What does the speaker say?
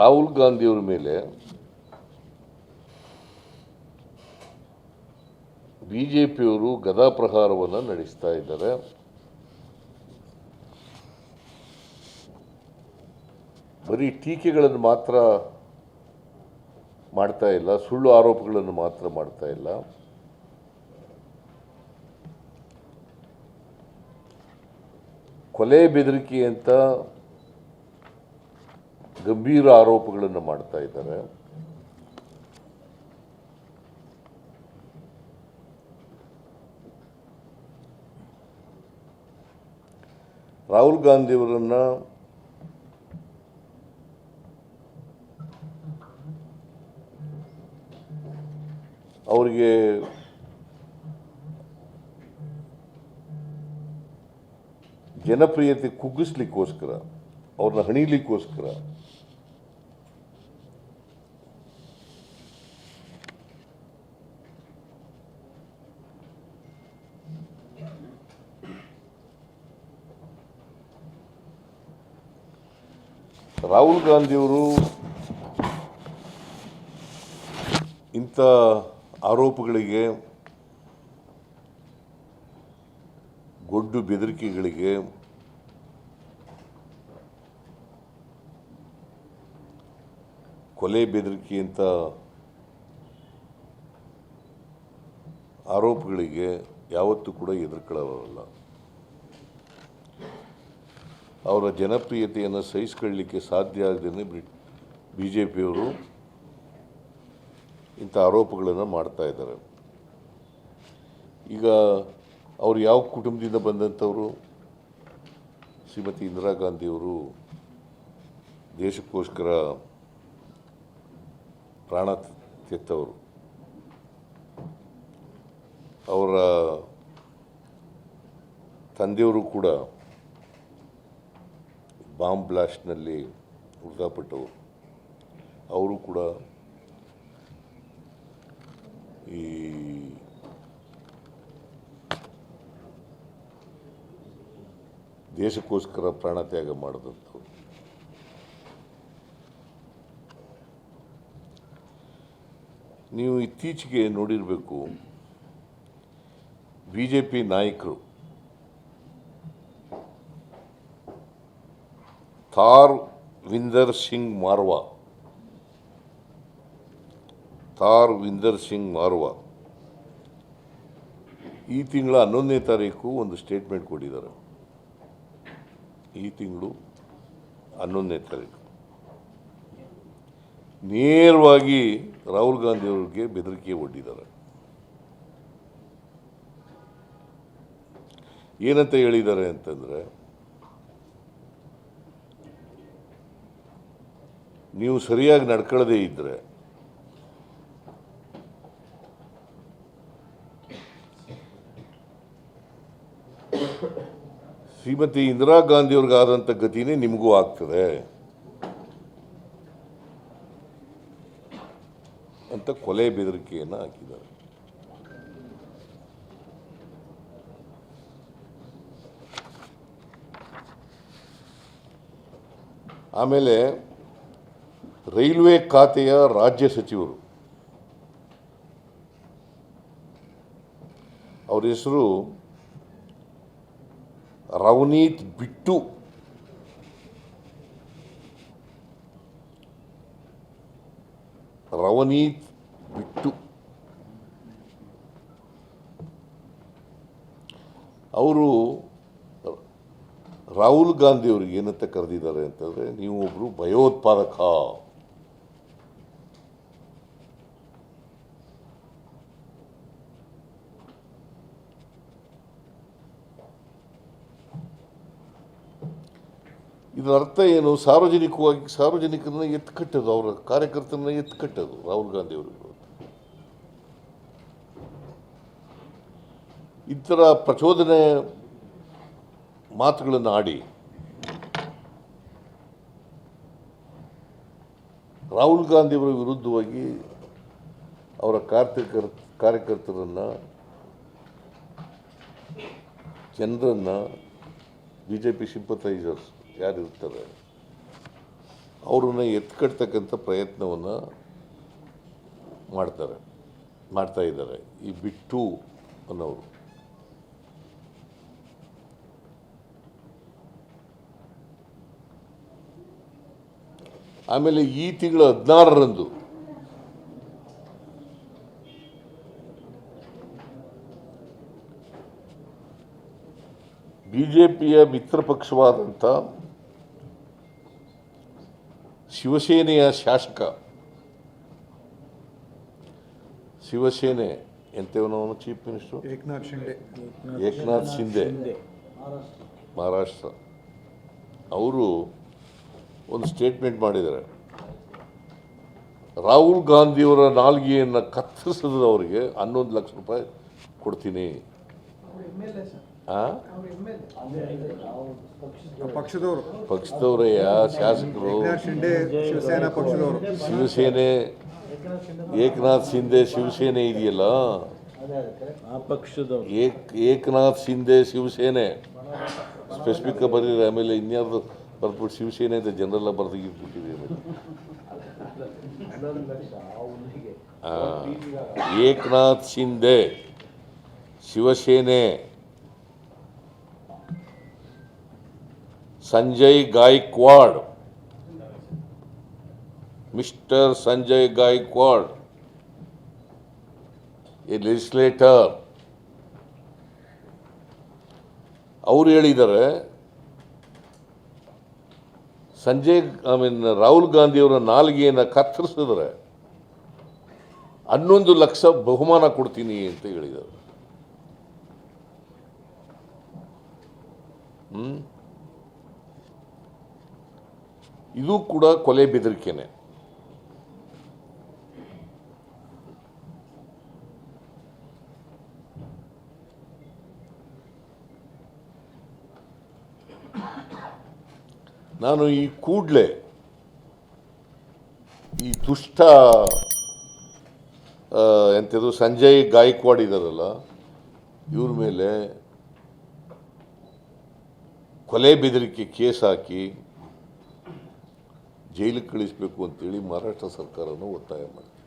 ರಾಹುಲ್ ಗಾಂಧಿಯವರ ಮೇಲೆ B J ಪಿಯವರು ಗದಾಪ್ರಹಾರವನ್ನು ನಡೆಸ್ತಾ ಇದ್ದಾರೆ. ಬರೀ ಟೀಕೆಗಳನ್ನು ಮಾತ್ರ ಮಾಡ್ತಾ ಇಲ್ಲ, ಸುಳ್ಳು ಆರೋಪಗಳನ್ನು ಮಾತ್ರ ಮಾಡ್ತಾ ಇಲ್ಲ. ಕೊಲೆ ಬೆದರಿಕೆ ಅಂತ ಗಂಭೀರ ಆರೋಪಗಳನ್ನು ಮಾಡ್ತಾ ಇದ್ದಾರೆ. ರಾಹುಲ್ ಗಾಂಧಿಯವರನ್ನು ಅವರಿಗೆ ಜನಪ್ರಿಯತೆ ಕುಗ್ಗಿಸ್ಲಿಕ್ಕೋಸ್ಕರ ಅವ್ರನ್ನ ಹಣಿಲಿಕ್ಕೋಸ್ಕರ ರಾಹುಲ್ ಗಾಂಧಿಯವರು ಇಂಥ ಆರೋಪಗಳಿಗೆ ಗೊಡ್ಡು ಬೆದರಿಕೆಗಳಿಗೆ ಕೊಲೆ ಬೆದರಿಕೆ ಅಂತ ಆರೋಪಗಳಿಗೆ ಯಾವತ್ತೂ ಕೂಡ ಎದುರ್ಕೊಳ್ಳೋರಲ್ಲ. ಅವರ ಜನಪ್ರಿಯತೆಯನ್ನು ಸಹಿಸ್ಕೊಳ್ಳಲಿಕ್ಕೆ ಸಾಧ್ಯ ಆಗದೇ ಬಿ ಜೆ ಪಿಯವರು ಇಂಥ ಆರೋಪಗಳನ್ನು ಮಾಡ್ತಾ ಇದ್ದಾರೆ. ಈಗ ಅವರು ಯಾವ ಕುಟುಂಬದಿಂದ ಬಂದಂಥವರು? ಶ್ರೀಮತಿ ಇಂದಿರಾ ಗಾಂಧಿಯವರು ದೇಶಕ್ಕೋಸ್ಕರ ಪ್ರಾಣ ತೆತ್ತವರು. ಅವರ ತಂದೆಯವರು ಕೂಡ ಬಾಂಬ್ ಬ್ಲಾಸ್ಟ್ನಲ್ಲಿ ಮೃತಪಟ್ಟವರು ಅವರು ಕೂಡ ಈ ದೇಶಕ್ಕೋಸ್ಕರ ಪ್ರಾಣ ತ್ಯಾಗ ಮಾಡಿದಂಥವ್ರು. ನೀವು ಇತ್ತೀಚೆಗೆ ನೋಡಿರಬೇಕು ಬಿ ಜೆ ಪಿ ನಾಯಕರು ಥಾರ್ ವಿಂದರ್ ಸಿಂಗ್ ಮಾರ್ವಾ. ಥಾರ್ ವಿಂದರ್ ಸಿಂಗ್ ಮಾರ್ವಾ. ಈ ತಿಂಗಳ ಹನ್ನೊಂದನೇ ತಾರೀಕು ಒಂದು ಸ್ಟೇಟ್ಮೆಂಟ್ ಕೊಟ್ಟಿದ್ದಾರೆ. ಈ ತಿಂಗಳು ಹನ್ನೊಂದನೇ ತಾರೀಕು. ನೇರವಾಗಿ ರಾಹುಲ್ ಗಾಂಧಿ ಅವ್ರಿಗೆ ಬೆದರಿಕೆ ಒಡ್ಡಿದ್ದಾರೆ. ಏನಂತ ಹೇಳಿದ್ದಾರೆ ಅಂತಂದರೆ ನೀವು ಸರಿಯಾಗಿ ನಡ್ಕೊಳ್ಳದೇ ಇದ್ದರೆ ಶ್ರೀಮತಿ ಇಂದಿರಾ ಗಾಂಧಿಯವ್ರಿಗಾದಂಥ ಗತಿನೇ ನಿಮಗೂ ಆಗ್ತದೆ ಅಂತ ಕೊಲೆ ಬೆದರಿಕೆಯನ್ನು ಹಾಕಿದ್ದಾರೆ. ಆಮೇಲೆ ರೈಲ್ವೆ ಖಾತೆಯ ರಾಜ್ಯ ಸಚಿವರು. ಅವರ ಹೆಸರು ರವನೀತ್ ಬಿಟ್ಟು. ರವನೀತ್ ಬಿಟ್ಟು. ಅವರು ರಾಹುಲ್ ಗಾಂಧಿ ಅವ್ರಿಗೆ ಏನಂತ ಕರೆದಿದ್ದಾರೆ ಅಂತಂದರೆ ನೀವು ಒಬ್ಬರು ಭಯೋತ್ಪಾದಕ. ಇದರ ಅರ್ಥ ಏನು? ಸಾರ್ವಜನಿಕವಾಗಿ, ಸಾರ್ವಜನಿಕರನ್ನ ಎತ್ಕಟ್ಟೋದು, ಅವರ ಕಾರ್ಯಕರ್ತರನ್ನ ಎತ್ಕಟ್ಟೋದು, ರಾಹುಲ್ ಗಾಂಧಿ ಅವರು. ಈ ಪ್ರಚೋದನೆ ಮಾತುಗಳನ್ನು ಆಡಿ, ರಾಹುಲ್ ಗಾಂಧಿಯವರ ವಿರುದ್ಧವಾಗಿ ಅವರ ಕಾರ್ಯಕರ್, ಕಾರ್ಯಕರ್ತರನ್ನು, ಜನರನ್ನು ಬಿ ಜೆ ಪಿ ಸಿಂಪತೈಸರ್ಸ್ ಯಾರಿರ್ತಾರೆ ಅವ್ರನ್ನ ಎತ್ಕಡ್ತಕ್ಕಂಥ ಪ್ರಯತ್ನವನ್ನು ಮಾಡ್ತಾರೆ, ಮಾಡ್ತಾ ಇದ್ದಾರೆ. ಈ ಬಿಟ್ಟು ಅನ್ನೋರು. ಆಮೇಲೆ ಈ ತಿಂಗಳ ಹದಿನಾರರಂದು ಬಿಜೆಪಿಯ ಮಿತ್ರ ಪಕ್ಷವಾದಂಥ ಶಿವಸೇನೆಯ ಶಾಸಕ. ಶಿವಸೇನೆ ಎಂತೇವನವನು ಚೀಫ್ ಮಿನಿಸ್ಟರ್ ಏಕನಾಥ್ ಶಿಂದೆ ಏಕನಾಥ್ ಶಿಂದೆ ಮಹಾರಾಷ್ಟ್ರ. ಅವರು ಒಂದು ಸ್ಟೇಟ್ಮೆಂಟ್ ಮಾಡಿದ್ದಾರೆ. ರಾಹುಲ್ ಗಾಂಧಿಯವರ ನಾಲ್ಗೆಯನ್ನು ಕತ್ತರಿಸಿದವರಿಗೆ ಹನ್ನೊಂದು ಲಕ್ಷ ರೂಪಾಯಿ ಕೊಡ್ತೀನಿ? ಪಕ್ಷದವರು. ಪಕ್ಷದವರಯ್ಯ ಶಾಸಕರು? ಶಿಂಡೆ ಶಿವಸೇನಾ ಪಕ್ಷದವರು. ಶಿವಸೇನೆ ಏಕನಾಥ್ ಶಿಂದೆ ಶಿವಸೇನೆ ಇದೆಯಲ್ಲ? ಆ ಪಕ್ಷದವ್ರು. ಏಕ್ ಏಕನಾಥ್ ಶಿಂದೆ ಶಿವಸೇನೆ. ಸ್ಪೆಸಿಫಿಕ್ ಬರೀರಿ ಆಮೇಲೆ ಇನ್ಯಾರ್ದು ಬರ್ಬಿಟ್ಟು ಶಿವಸೇನೆ ಅಂತ ಜನರೆಲ್ಲ ಬರ್ದಿಟ್ಬಿಟ್ಟಿದೆ Eknath Shinde Shivsena. Sanjay Gaikwad. Mister Sanjay Gaikwad. A legislator ಅವ್ರು ಹೇಳಿದ್ದಾರೆ, ಸಂಜಯ್ ಐ ಮೀನ್ ರಾಹುಲ್ ಗಾಂಧಿಯವರ ನಾಲ್ಗೆಯನ್ನು ಕತ್ತರಿಸಿದ್ರೆ ಹನ್ನೊಂದು ಲಕ್ಷ ಬಹುಮಾನ ಕೊಡ್ತೀನಿ ಅಂತ ಹೇಳಿದರು ಹ್ಮ್? ಇದು ಕೂಡ ಕೊಲೆ ಬೆದರಿಕೆನೆ. ನಾನು ಈ ಕೂಡಲೇ ಈ ದುಷ್ಟ ಎಂತಿದ್ರು ಸಂಜಯ್ ಗಾಯಕ್ವಾಡ್ ಇದಾರಲ್ಲ, ಇವ್ರ ಮೇಲೆ ಕೊಲೆ ಬೆದರಿಕೆ ಕೇಸ್ ಹಾಕಿ ಜೈಲಿಗೆ ಕಳಿಸಬೇಕು ಅಂತೇಳಿ ಮಹಾರಾಷ್ಟ್ರ ಸರ್ಕಾರನ ಒತ್ತಾಯ ಮಾಡಿದೆ.